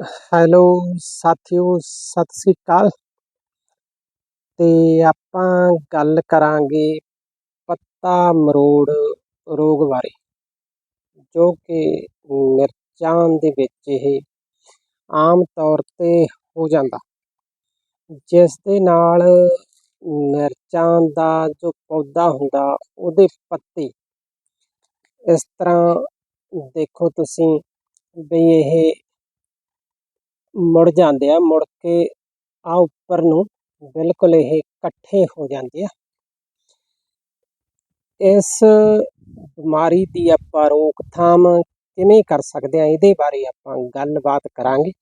Hello ਸਾਥੀਓ, ਸਤਿ ਸ੍ਰੀ ਅਕਾਲ। ਤੇ ਆਪਾਂ ਗੱਲ ਕਰਾਂਗੇ ਪੱਤਾ ਮਰੋੜ ਰੋਗ ਬਾਰੇ, ਜੋ ਕਿ ਮਿਰਚਾਂ ਦੇ ਵਿੱਚ ਇਹ ਆਮ ਤੌਰ ਤੇ ਹੋ ਜਾਂਦਾ। ਜਿਸ ਦੇ ਨਾਲ ਮਿਰਚਾਂ ਦਾ ਜੋ ਪੌਦਾ ਹੁੰਦਾ, ਉਹਦੇ ਪੱਤੇ, ਇਸ ਤਰ੍ਹਾਂ ਦੇਖੋ ਤੁਸੀਂ ਵੀ ਇਹ ਮੁੜ ਜਾਂਦੇ ਆ, ਮੁੜ ਕੇ ਆ ਉੱਪਰ ਨੂੰ ਬਿਲਕੁਲ ਇਹ ਇਕੱਠੇ ਹੋ ਜਾਂਦੇ ਆ। ਇਸ ਬਿਮਾਰੀ ਦੀ ਆਪਾਂ ਰੋਕਥਾਮ ਕਿਵੇਂ ਕਰ ਸਕਦੇ ਆ, ਇਹਦੇ ਬਾਰੇ ਆਪਾਂ ਗੱਲਬਾਤ ਕਰਾਂਗੇ।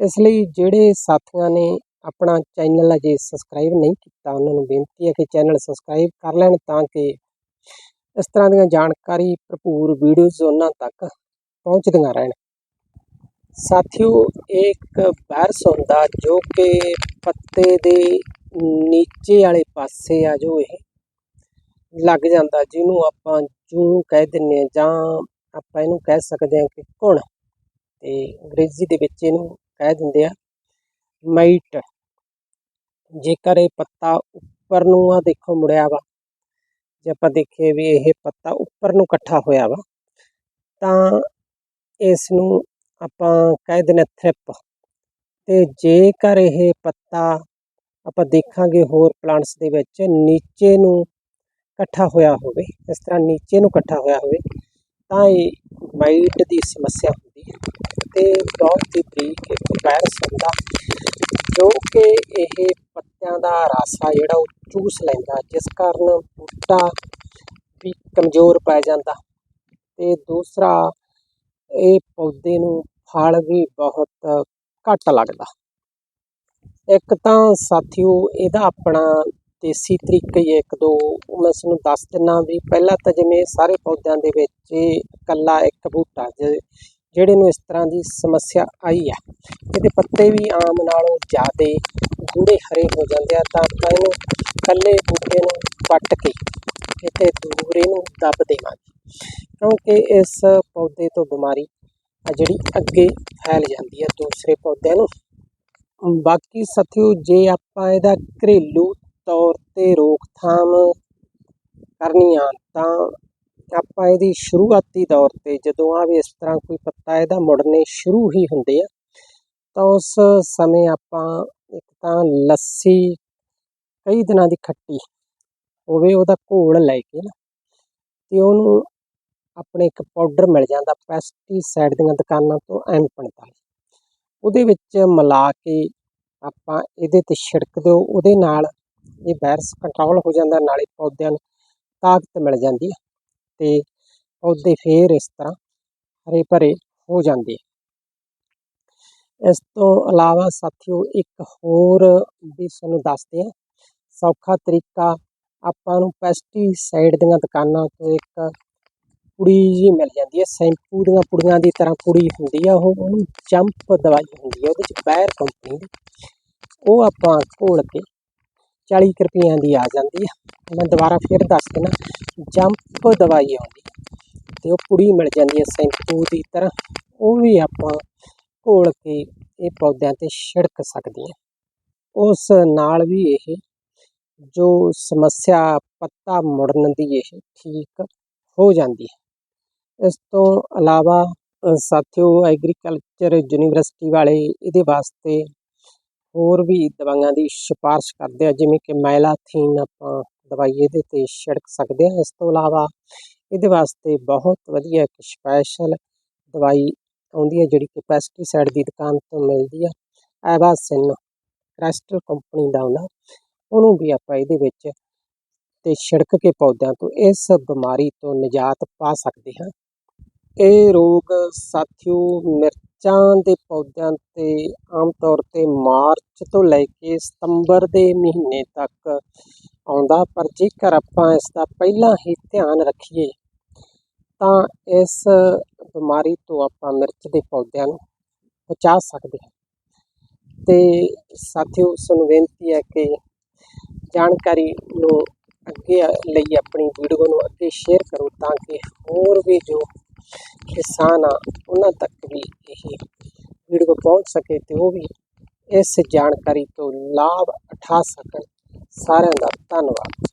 ਇਸ ਲਈ ਜਿਹੜੇ ਸਾਥੀਆਂ ਨੇ ਆਪਣਾ ਚੈਨਲ ਅਜੇ ਸਬਸਕ੍ਰਾਈਬ ਨਹੀਂ ਕੀਤਾ, ਉਹਨਾਂ ਨੂੰ ਬੇਨਤੀ ਹੈ ਕਿ ਚੈਨਲ ਸਬਸਕ੍ਰਾਈਬ ਕਰ ਲੈਣ ਤਾਂ ਕਿ ਇਸ ਤਰ੍ਹਾਂ ਦੀਆਂ ਜਾਣਕਾਰੀ ਭਰਪੂਰ ਵੀਡੀਓਜ਼ ਉਹਨਾਂ ਤੱਕ ਪਹੁੰਚਦੀਆਂ ਰਹਿਣ। ਸਾਥੀਓ ਇਹ ਇੱਕ ਵਾਇਰਸ ਹੁੰਦਾ ਜੋ ਕਿ ਪੱਤੇ ਦੇ ਨੀਚੇ ਵਾਲੇ ਪਾਸੇ ਆ ਜੋ ਇਹ ਲੱਗ ਜਾਂਦਾ, ਜਿਹਨੂੰ ਆਪਾਂ ਜੂ ਕਹਿ ਦਿੰਨੇ ਆ ਜਾਂ ਆਪਾਂ ਇਹਨੂੰ ਕਹਿ ਸਕਦੇ ਹਾਂ ਕਿ ਘੁਣ। ਤੇ ਅੰਗਰੇਜ਼ੀ ਦੇ ਵਿੱਚ ਇਹਨੂੰ ਕਹਿ ਦਿੰਦੇ ਆ ਮਾਈਟ। ਜੇਕਰ ਇਹ ਪੱਤਾ ਉੱਪਰ ਨੂੰ ਆ, ਦੇਖੋ ਮੁੜਿਆ ਵਾ, ਜੇ ਆਪਾਂ ਦੇਖੀਏ ਵੀ ਇਹ ਪੱਤਾ ਉੱਪਰ ਨੂੰ ਇਕੱਠਾ ਹੋਇਆ ਵਾ, ਤਾਂ ਇਸ ਨੂੰ ਆਪਾਂ ਕਹਿ ਦਿੰਦੇ ਥ੍ਰਿਪ ਤੇ ਜੇਕਰ ਇਹ ਪੱਤਾ ਆਪਾਂ ਦੇਖਾਂਗੇ ਹੋਰ ਪਲਾਂਟਸ ਦੇ ਵਿੱਚ ਨੀਚੇ ਨੂੰ ਇਕੱਠਾ ਹੋਇਆ ਹੋਵੇ, ਇਸ ਤਰ੍ਹਾਂ ਨੀਚੇ ਨੂੰ ਇਕੱਠਾ ਹੋਇਆ ਹੋਵੇ, ਤਾਂ ਇਹ ਮਾਈਟ ਦੀ ਸਮੱਸਿਆ ਹੁੰਦੀ ਹੈ। ਤੇ ਬਹੁਤ ਹੀ ਬਰੀਕ ਇੱਕ ਵਾਇਰਸ ਹੁੰਦਾ, ਜੋ ਕਿ ਇਹ ਪੱਤਿਆਂ ਦਾ ਰਾਸਾ ਜਿਹੜਾ ਉਹ ਚੂਸ ਲੈਂਦਾ, ਜਿਸ ਕਾਰਨ ਬੂਟਾ ਵੀ ਕਮਜ਼ੋਰ ਪੈ ਜਾਂਦਾ। ਤੇ ਦੂਸਰਾ, ਇਹ ਪੌਦੇ ਨੂੰ ਫਲ ਵੀ ਬਹੁਤ ਘੱਟ ਲੱਗਦਾ। ਇੱਕ ਤਾਂ ਸਾਥੀਓ, ਇਹਦਾ ਆਪਣਾ ਦੇਸੀ ਤਰੀਕਾ ਹੀ ਇੱਕ ਦੋ ਮੈਂ ਤੁਹਾਨੂੰ ਦੱਸ ਦਿੰਨਾ ਵੀ ਪਹਿਲਾਂ ਤਾਂ ਜਿਵੇਂ ਸਾਰੇ ਪੌਦਿਆਂ ਦੇ ਵਿੱਚ ਇਕੱਲਾ ਇੱਕ ਬੂਟਾ ਜਿਹੜੇ ਨੂੰ ਇਸ ਤਰ੍ਹਾਂ ਦੀ ਸਮੱਸਿਆ ਆਈ ਆ, ਇਹਦੇ ਪੱਤੇ ਵੀ ਆਮ ਨਾਲੋਂ ਜ਼ਿਆਦਾ ਗੂੜੇ ਹਰੇ ਹੋ ਜਾਂਦੇ ਆ, ਤਾਂ ਆਪਾਂ ਇਹਨੂੰ ਇਕੱਲੇ ਬੂਟੇ ਨੂੰ ਵੱਟ ਕੇ ਇੱਥੇ ਦੂਰੇ ਨੂੰ ਦੱਬ ਦੇਵਾਂਗੇ। ਕਿਉਂਕਿ ਇਸ ਪੌਦੇ ਤੋਂ ਬਿਮਾਰੀ ਆ ਜਿਹੜੀ ਅੱਗੇ ਫੈਲ ਜਾਂਦੀ ਹੈ ਦੂਸਰੇ ਪੌਦਿਆਂ ਨੂੰ। ਬਾਕੀ ਸਾਥੀਓ, ਜੇ ਆਪਾਂ ਇਹਦਾ ਘਰੇਲੂ ਤੌਰ ਤੇ ਰੋਕਥਾਮ ਕਰਨੀ ਆ, ਤਾਂ ਆਪਾਂ ਇਹਦੀ ਸ਼ੁਰੂਆਤੀ ਦੌਰ ਤੇ ਜਦੋਂ ਆ ਵੀ ਇਸ ਤਰ੍ਹਾਂ ਕੋਈ ਪੱਤਾ ਇਹਦਾ ਮੁੜਨੇ ਸ਼ੁਰੂ ਹੀ ਹੁੰਦੇ ਆ, ਤਾਂ ਉਸ ਸਮੇਂ ਆਪਾਂ ਇੱਕ ਤਾਂ ਲੱਸੀ ਕਈ ਦਿਨਾਂ ਦੀ ਖੱਟੀ ਹੋਵੇ, ਉਹਦਾ ਘੋਲ ਲੈ ਕੇ ਨਾ, ਤੇ ਉਹਨੂੰ ਆਪਣੇ ਇੱਕ ਪਾਊਡਰ ਮਿਲ ਜਾਂਦਾ ਪੈਸਟੀਸਾਈਡ ਦੀਆਂ ਦੁਕਾਨਾਂ ਤੋਂ ਐਮ 45 ਉਹਦੇ ਵਿੱਚ ਮਿਲਾ ਕੇ ਆਪਾਂ ਇਹਦੇ ਤੇ ਛਿੜਕ ਦਿਓ, ਉਹਦੇ ਨਾਲ ਇਹ ਵਾਇਰਸ ਕੰਟਰੋਲ ਹੋ ਜਾਂਦਾ, ਨਾਲੇ ਪੌਦਿਆਂ ਨੂੰ ਤਾਕਤ ਮਿਲ ਜਾਂਦੀ ਹੈ ਤੇ ਪੌਦੇ ਫੇਰ ਇਸ ਤਰ੍ਹਾਂ ਹਰੇ ਭਰੇ ਹੋ ਜਾਂਦੇ ਇਸ ਤੋਂ ਇਲਾਵਾ ਸਾਥੀਓ ਇੱਕ ਹੋਰ ਵੀ ਤੁਹਾਨੂੰ ਦੱਸਦੇ ਹਾਂ ਸੌਖਾ ਤਰੀਕਾ ਆਪਾਂ ਨੂੰ ਪੈਸਟੀਸਾਈਡ ਦੀਆਂ ਦੁਕਾਨਾਂ ਤੋਂ ਇੱਕ ਪੁੜੀ ਜੀ ਮਿਲ ਜਾਂਦੀ ਹੈ, ਸ਼ੈਂਪੂ ਦੀਆਂ ਪੁੜੀਆਂ ਦੀ ਤਰ੍ਹਾਂ ਪੁੜੀ ਹੁੰਦੀ ਆ, ਉਹ ਉਹਨੂੰ ਜੰਪ ਦਵਾਈ ਹੁੰਦੀ ਹੈ ਉਹਦੇ ਚ ਬੈਰ ਕੰਪਨੀ ਦੀ। ਉਹ ਆਪਾਂ ਘੋਲ ਕੇ 40 ਰੁਪਈਆਂ ਦੀ ਆ ਜਾਂਦੀ ਹੈ ਮੈਂ ਦੁਬਾਰਾ ਫਿਰ ਦੱਸ ਦਿੰਦਾ ਜੰਪ ਦਵਾਈ ਆਉਂਦੀ ਤੇ ਉਹ ਪੁੜੀ ਮਿਲ ਜਾਂਦੀ ਹੈ ਸ਼ੈਂਪੂ ਦੀ ਤਰ੍ਹਾਂ। ਉਹ ਵੀ ਆਪਾਂ ਘੋਲ ਕੇ ਇਹ ਪੌਦਿਆਂ ਤੇ ਛਿੜਕ ਸਕਦੇ ਹਾਂ ਉਸ ਨਾਲ ਵੀ ਇਹ ਜੋ ਸਮੱਸਿਆ ਪੱਤਾ ਮੁੜਨ ਦੀ ਇਹ ਠੀਕ ਹੋ ਜਾਂਦੀ ਹੈ ਇਸ ਤੋਂ ਇਲਾਵਾ ਸਾਥੀਓ ਐਗਰੀਕਲਚਰ ਯੂਨੀਵਰਸਿਟੀ ਵਾਲੇ ਇਹਦੇ ਵਾਸਤੇ ਹੋਰ ਵੀ ਦਵਾਈਆਂ ਦੀ ਸਿਫਾਰਿਸ਼ ਕਰਦੇ ਆ, ਜਿਵੇਂ ਕਿ ਮੈਲਾਥੀਨ ਆਪਾਂ ਦਵਾਈ ਇਹਦੇ ਤੇ ਛਿੜਕ ਸਕਦੇ ਆ। ਇਸ ਤੋਂ ਇਲਾਵਾ ਇਹਦੇ ਵਾਸਤੇ ਬਹੁਤ ਵਧੀਆ ਇੱਕ ਸਪੈਸ਼ਲ ਦਵਾਈ ਆਉਂਦੀ ਹੈ, ਜਿਹੜੀ ਕਿ ਪੈਸਟੀਸਾਈਡ ਦੀ ਦੁਕਾਨ ਤੋਂ ਮਿਲਦੀ ਆ ਐਵਾਸਿਨ ਕ੍ਰਿਸਟਲ ਕੰਪਨੀ ਦਾ ਹੁੰਦਾ ਉਹਨੂੰ ਵੀ ਆਪਾਂ ਇਹਦੇ ਵਿੱਚ ਤੇ ਛਿੜਕ ਕੇ ਪੌਦਿਆਂ ਤੋਂ ਇਸ ਬਿਮਾਰੀ ਤੋਂ ਨਿਜਾਤ ਪਾ ਸਕਦੇ ਹਾਂ। ਇਹ ਰੋਗ ਸਾਥੀਓ ਮਿਰਚਾਂ ਦੇ ਪੌਦਿਆਂ ਤੇ ਆਮ ਤੌਰ ਤੇ ਮਾਰਚ ਤੋਂ ਲੈ ਕੇ ਸਤੰਬਰ ਦੇ ਮਹੀਨੇ ਤੱਕ ਆਉਂਦਾ, ਪਰ ਜੇਕਰ ਆਪਾਂ ਇਸ ਦਾ ਪਹਿਲਾਂ ਹੀ ਧਿਆਨ ਰੱਖੀਏ, ਤਾਂ ਇਸ ਬਿਮਾਰੀ ਤੋਂ ਆਪਾਂ ਮਿਰਚ ਦੇ ਪੌਦਿਆਂ ਨੂੰ ਬਚਾ ਸਕਦੇ ਹਾਂ। ਤੇ ਸਾਥੀਓ ਸਾਨੂੰ ਬੇਨਤੀ ਹੈ ਕਿ ਜਾਣਕਾਰੀ ਨੂੰ ਅੱਗੇ ਲਈ ਆਪਣੀ ਵੀਡੀਓ ਨੂੰ ਅੱਗੇ ਸ਼ੇਅਰ ਕਰੋ, ਤਾਂ ਕਿ ਹੋਰ ਵੀ ਜੋ ਕਿਸਾਨ ਆ ਉਹਨਾਂ ਤੱਕ ਵੀ ਇਹ ਵੀਡੀਓ ਪਹੁੰਚ ਸਕੇ ਤੇ ਉਹ ਵੀ ਇਸ ਜਾਣਕਾਰੀ ਤੋਂ ਲਾਭ ਉਠਾ ਸਕਣ। ਸਾਰਿਆਂ ਦਾ ਧੰਨਵਾਦ।